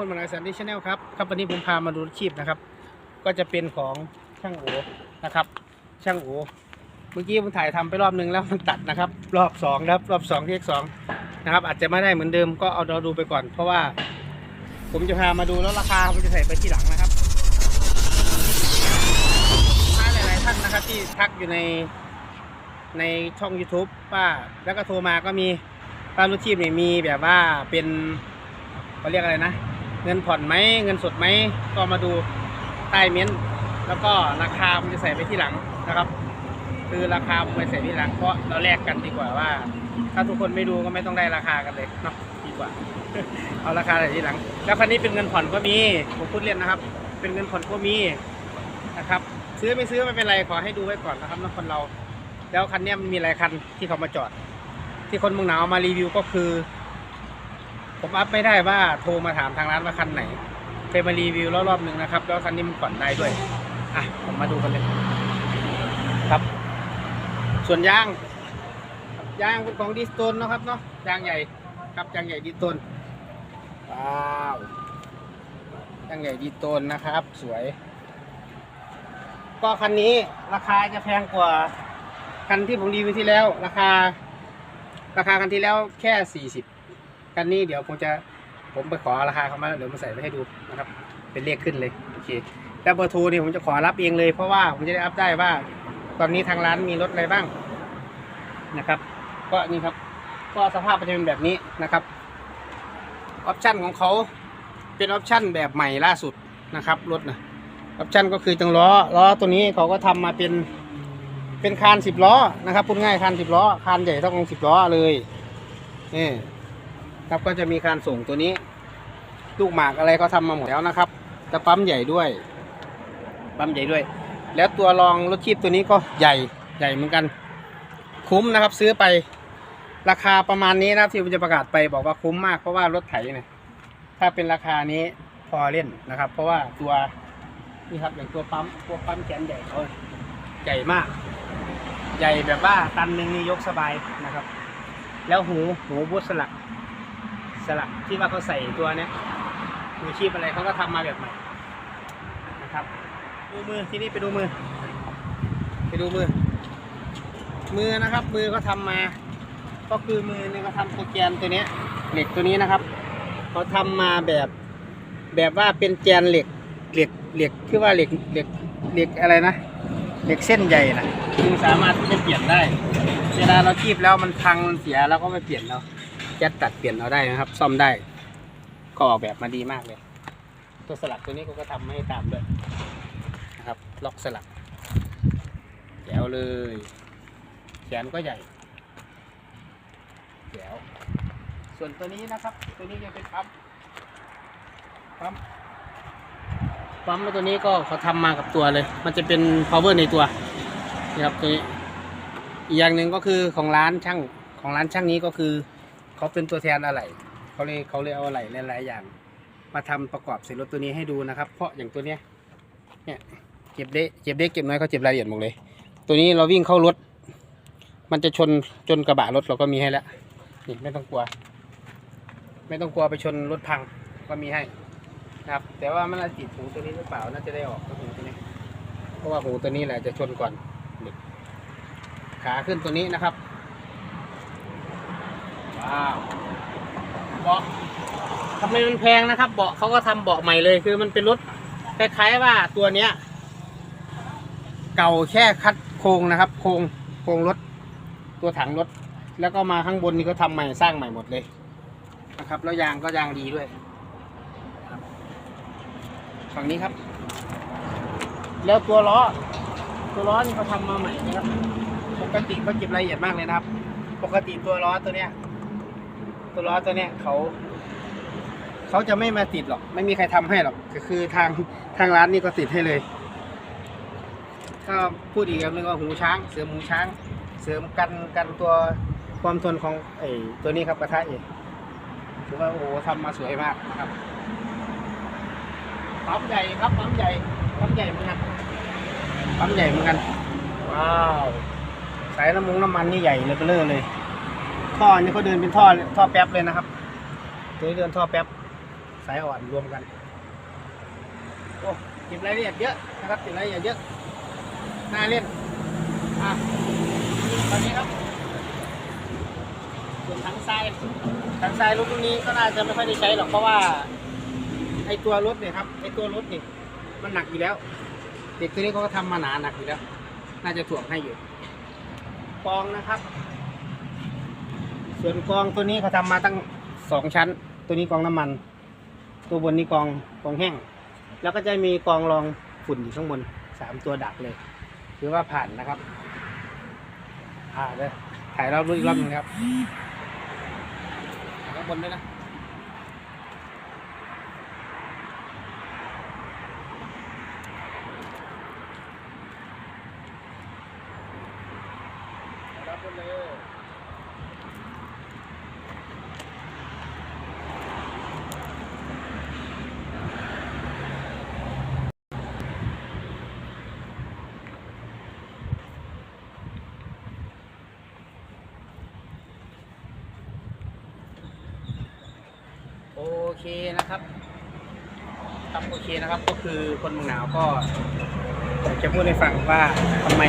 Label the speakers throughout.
Speaker 1: พลมาลายสันดิชแนลครับครับวันนี้ผมพามาดูอาชีพนะครับ ก็จะเป็นของช่างโอนะครับ ช่างโอเมื่อกี้ผมถ่ายทำไปรอบนึงแล้วมันตัดนะครับ รอบสองนะครับรอบสองเทคสองนะครับ อาจจะไม่ได้เหมือนเดิมก็เอาเราดูไปก่อน เพราะว่า ผมจะพามาดูแล้วราคาผมจะใส่ไปที่หลังนะครับถ้าหลายๆท่านนะครับ ที่ทักอยู่ในในช่อง YouTube ว่าแล้วก็โทรมาก็มีป้ารถชีพเนี่ยมีแบบว่าเป็นเขาเรียกอะไรนะ เงินผ่อนไหมเงินสดไหมก็มาดูใต้เม้นต์แล้วก็ราคาผมจะใส่ไปที่หลังนะครับ คือราคาผมไปใส่ที่หลังเพราะเราแลกกันดีกว่าว่า ถ้าทุกคนไม่ดูก็ไม่ต้องได้ราคากันเลยเนาะดีกว่า เอาราคาใส่ที่หลัง แล้วคันนี้เป็นเงินผ่อนก็มีผมพูดเล่นนะครับ เป็นเงินผ่อนก็มีนะครับ ซื้อไม่ซื้อไม่เป็นไรขอให้ดูไว้ก่อนนะครับนะคนเรา แล้วคันนี้มันมีหลายคันที่เขามาจอด ที่คนเมืองหนาวมารีวิวก็คือ ผมอัพไม่ได้ว่าโทรมาถามทางร้านว่าคันไหนเคยมารีวิวแล้วรอบหนึ่งนะครับ แล้วคันนี้มันผ่อนได้ด้วยอะผมมาดูกันเลยครับ ส่วนยางยางเป็นของดิสโตนนะครับเนาะยางใหญ่ครับยางใหญ่ดิสโตนว้าวยางใหญ่ดิสโตนนะครับ สวย ก็คันนี้ราคาจะแพงกว่าคันที่ผมรีวิวที่แล้ว ราคา ราคาคันที่แล้วแค่สี่สิบ คันนี้เดี๋ยวผมจะผมไปขอราคาเขามาแล้วเดี๋ยวมาใส่ไว้ให้ดูนะครับ เป็นเลขขึ้นเลยโอเคแล้วเบอร์โทรเนี่ยผมจะขอรับเองเลย เพราะว่าผมจะได้อัพได้ว่า ตอนนี้ทางร้านมีรถอะไรบ้างนะครับ ก็นี่ครับ ก็สภาพมันจะเป็นแบบนี้นะครับออปชั่นของเขาเป็นออปชั่นแบบใหม่ล่าสุดนะครับรถนะออปชั่นก็คือจังล้อล้อตัวนี้เขาก็ทำมาเป็นเป็นคานสิบล้อนะครับพูดง่ายคานสิบล้อคานใหญ่เท่าของสิบล้อเลยนี่ ครับก็จะมีคานส่งตัวนี้ ลูกหมากอะไรเขาทำมาหมดแล้วนะครับจะปั๊มใหญ่ด้วย ปั๊มใหญ่ด้วย แล้วตัวรองรถชีพตัวนี้ก็ใหญ่ใหญ่เหมือนกัน คุ้มนะครับ ซื้อไปราคาประมาณนี้นะครับที่ผมจะประกาศไปบอกว่าคุ้มมากเพราะว่ารถไถเนี่ยถ้าเป็นราคานี้พอเล่นนะครับ เพราะว่าตัวนี่ครับอย่างตัวปั๊มตัวปั๊มแขนใหญ่เขาใหญ่มาก ใหญ่แบบว่าตันหนึ่งนี่ยกสบายนะครับ แล้วหูหูบูทสลัก สลักที่ว่าเขาใส่ตัวเนี้ยมือชีพอะไรเขาก็ทำมาแบบใหม่นะครับ ดูมือที่นี่ไปดูมือ ไปดูมือ มือนะครับ มือก็ทำมา ก็คือมือเนี่ยก็ทำโปรแกรมตัวเนี้ยเหล็กตัวนี้นะครับเขาทำมาแบบแบบว่าเป็นแกนเหล็กเหล็กเหล็กคือว่าเหล็กเหล็กเหล็กอะไรนะเหล็กเส้นใหญ่นะคือสามารถที่จะเปลี่ยนได้ เวลาเราคีบแล้วมันพังมันเสียเราก็ไม่เปลี่ยนเรา แก๊สตัดเปลี่ยนเราได้นะครับ ซ่อมได้ ก็ออกแบบมาดีมากเลย ตัวสลักตัวนี้ก็ทำให้ตามด้วยนะครับ ล็อกสลักแจ๋วเลยแขนก็ใหญ่แจ๋วส่วนตัวนี้นะครับ ตัวนี้จะเป็นปั๊มปั๊มปั๊มแล้วตัวนี้ก็เขาทำมากับตัวเลย มันจะเป็น power ในตัวนี่ครับตัวนี้อีกอย่างหนึ่งก็คือของร้านช่างของร้านช่างนี้ก็คือ เขาเป็นตัวแทนอะไรเขาเลยเขาเลยเอาอะไรหลายๆอย่าง มาทำประกอบเสร็จรถตัวนี้ให้ดูนะครับ เพราะอย่างตัวเนี้ยเนี่ยเจ็บเด็กเจ็บเด็กเจ็บน้อยเขาเจ็บรายละเอียดหมดเลย ตัวนี้เราวิ่งเข้ารถ มันจะชนจนกระบะรถเราก็มีให้แล้วนี่ไม่ต้องกลัว ไม่ต้องกลัวไปชนรถพังก็มีให้นะครับ แต่ว่ามันอาจติดหูตัวนี้หรือเปล่าน่าจะได้ออกหูตัวนี้ เพราะว่าหูตัวนี้แหละจะชนก่อนขาขึ้นตัวนี้นะครับ ว้าวเบาะทำไมมันแพงนะครับ เบาะเขาก็ทำเบาะใหม่เลย คือมันเป็นรถคล้ายๆว่าตัวเนี้ย เก่าแค่คัดโครงนะครับ โครงโครงรถ ตัวถังรถ แล้วก็มาข้างบนนี่ก็ทำใหม่สร้างใหม่หมดเลยนะครับ แล้วยางก็ยางดีด้วยครับฝั่งนี้ครับ แล้วตัวล้อ ตัวล้อนี่เขาทำมาใหม่นะครับ ปกติเขาเก็บรายละเอียดมากเลยนะครับ ปกติตัวล้อตัวเนี้ย ตัวล้อตัวเนี้ยเขาเขาจะไม่มาติดหรอก ไม่มีใครทำให้หรอกก็คือทางทางร้านนี่ก็ติดให้เลย ก็พูดอีกอย่างหนึ่งว่าหูช้าง เสริมหูช้าง เสริมกันกันตัวความทนของไอ้ตัวนี้ครับกระทะเอกถือว่าโอ้ทำมาสวยมากนะครับปั๊มใหญ่ครับปั๊มใหญ่ปั๊มใหญ่เหมือนกันปั๊มใหญ่เหมือนกัน ว้าว สายน้ำมุงน้ำมันนี่ใหญ่เลยเบลอเลย ท่อนี่เขาเดินเป็นท่อท่อแป๊บเลยนะครับ ตัวนี้เดินท่อแป๊บสายอ่อนรวมกันโอ้เก็บรายละเอียดเยอะนะครับเก็บรายละเอียดเยอะน่าเล่นอะตอนนี้ครับส่วนถังทรายถังทรายรถรุ่นนี้ก็น่าจะไม่ค่อยได้ใช้หรอกเพราะว่าไอตัวรถเนี่ยครับไอตัวรถเนี่ยมันหนักอยู่แล้ว เด็กตัวนี้เขาก็ทำมาหนาหนักอยู่แล้ว น่าจะถ่วงให้อยู่กองนะครับ ส่วนกองตัวนี้เขาทำมาตั้งสองชั้น ตัวนี้กองน้ำมัน ตัวบนนี้กองกองแห้ง แล้วก็จะมีกองรองฝุ่นอยู่ข้างบนสามตัวดักเลยถือว่าผ่านนะครับ ผ่านเลยถ่ายรอบรูปอีกรอบนึงครับข้างบนด้วยนะรับเลย โอ เคนะครับครับโอเคนะครับก็คือคนเมืองหนาวก็จะพูดให้ฟังว่าทำไม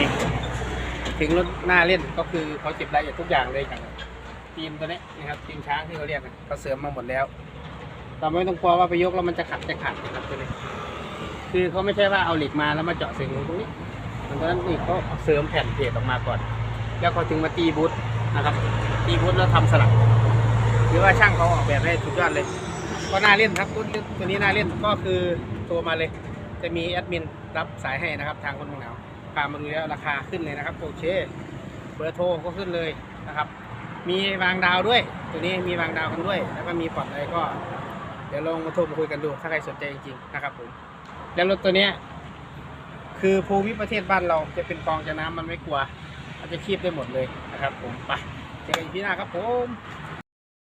Speaker 1: ถึงรถหน้าเล่นก็คือเขาเก็บรายละเอียดทุกอย่างเลยอย่างทีมตัวนี้นะครับทีมช้างที่เขาเรียกเขาเสริมมาหมดแล้ว เราไม่ต้องกลัวว่าไปยกแล้วมันจะขัดจะขัดนะครับตัวนี้ คือเขาไม่ใช่ว่าเอาเหล็กมาแล้วมาเจาะเสียงตรงนี้ตรงนั้นนี่เขาเสริมแผ่นเพจออกมาก่อน แล้วเขาถึงมาตีบูทนะครับตีบูทแล้วทำสลักหรือว่าช่างเขาออกแบบให้สุดยอดเลย ก็น่าเล่นครับรุ่นตัวนี้น่าเล่นก็คือโทรมาเลย จะมีแอดมินรับสายให้นะครับ ทางคนเมืองหนาวพามาดูแล้วราคาขึ้นเลยนะครับโอเคเบอร์โทรก็ขึ้นเลยนะครับ มีวางดาวด้วย ตัวนี้มีวางดาวกันด้วย แล้วก็มีปลอดอะไรก็ เดี๋ยวลองมาโทรมาคุยกันดู ถ้าใครสนใจจริงๆนะครับผมแล้วรถตัวเนี้ยคือภูมิประเทศบ้านเราจะเป็นกองจะน้ำมันไม่กลัวมันจะคีบได้หมดเลยนะครับผมไปเจอกันที่หน้าครับผม